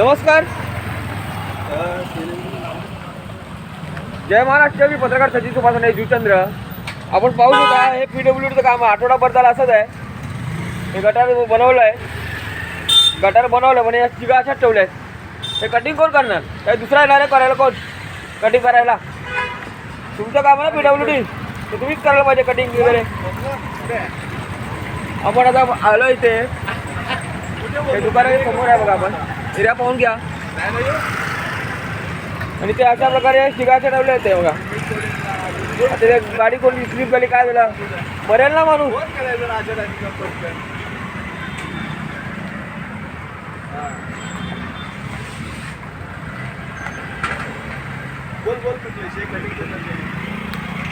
नमस्कार. जय महाराष्ट्र मी पत्रकार सचिन सुभाष आहे जुचंद्र आपण पाहू शकता हे पी डब्ल्यूडीचं काम आहे. आठवडाभर झाला असंच आहे. हे गटार बनवलं आहे गटार बनवलं म्हणे या चिगा अशाच ठेवल्या आहेत हे कटिंग कोण करणार? काही दुसरा येणार आहे करायला कोण? कटिंग करायला. तुमचं काम आहे ना पी डब्ल्यू डी तर तुम्हीच करायला पाहिजे कटिंग वगैरे. आपण आता आलो इथे. हे दुकानाच्या समोर आहे बघा आपण. एरिया पाहून घ्या. आणि ते अशा प्रकारे शिगाचे ठेवले होते बघा. आता ते गाडी कोणी स्लिप झाली काय झालं? मरेल ना माणूस.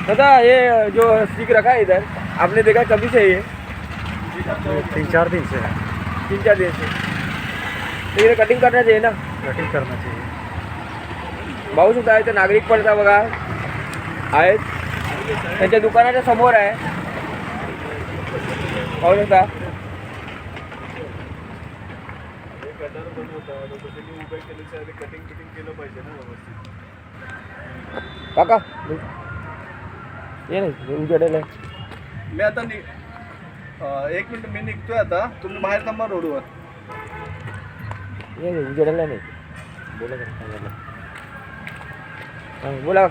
दादा ये जो स्टिक रखा है इधर आपने देखा कभी से ये तीन चार दिन से है तीन चार दिन से तो ये कटिंग करना चाहिए ना? कटिंग करना चाहिए पाहू शकता इथे नागरिक पडता बघा. आहेत. त्यांच्या दुकानाच्या समोर आहे. पाहू शकता काका ये नाही उजेडेल आहे मी आता नि अं, एक मिनिट मी निघतोय आता. तुम्ही बाहेर थांबा रोडवर. नाही नाही बोला का बोला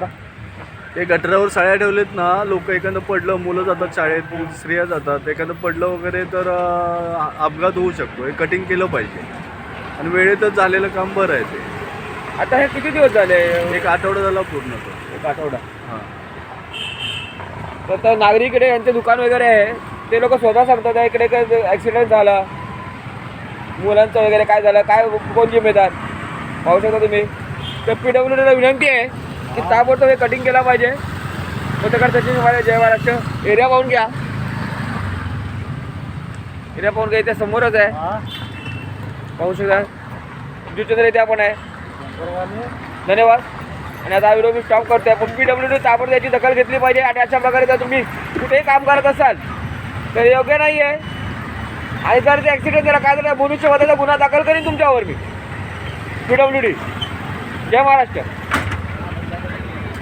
ते गटरावर साड्या ठेवलेत ना लोक एखादं पडलं मुलं जातात शाळेत स्त्रिया जातात एखादं पडलं वगैरे तर अपघात होऊ शकतो. हे कटिंग केलं पाहिजे. आणि वेळेतच झालेलं काम बरं आहे ते. आता हे किती दिवस झाले? एक आठवडा झाला पूर्ण तो. एक आठवडा. हां. तर तर नागरिक इकडे यांचे दुकान वगैरे आहे. ते लोक स्वतः सांगतात इकडे काय ॲक्सिडेंट झाला. मुलांचं वगैरे काय झालं? काय कोण जिम्मेदार पाहू शकता तुम्ही. तर पी डब्ल्यू डीला विनंती आहे की ताबडतोब हे कटिंग केला पाहिजे. पत्रकार सचिन वाले जय महाराष्ट्र. एरिया पाहून घ्या. एरिया पाहून घ्या. इथे समोरच आहे. पाहू शकता. जुचंद्र इथे आपण आहे. धन्यवाद. आणि आता हा व्हिडिओ मी स्टॉप करतोय. पण पी डब्ल्यू डी ताबडतोब याची दखल घेतली पाहिजे. आणि अशा प्रकारे जर तुम्ही कुठेही काम करत असाल तर योग्य नाही आहे आणि जर ते ॲक्सिडेंट झाला काय झालं? मनुष्यवधाचा गुन्हा दाखल करीन तुमच्यावर मी. पी डब्ल्यू डी जय महाराष्ट्र.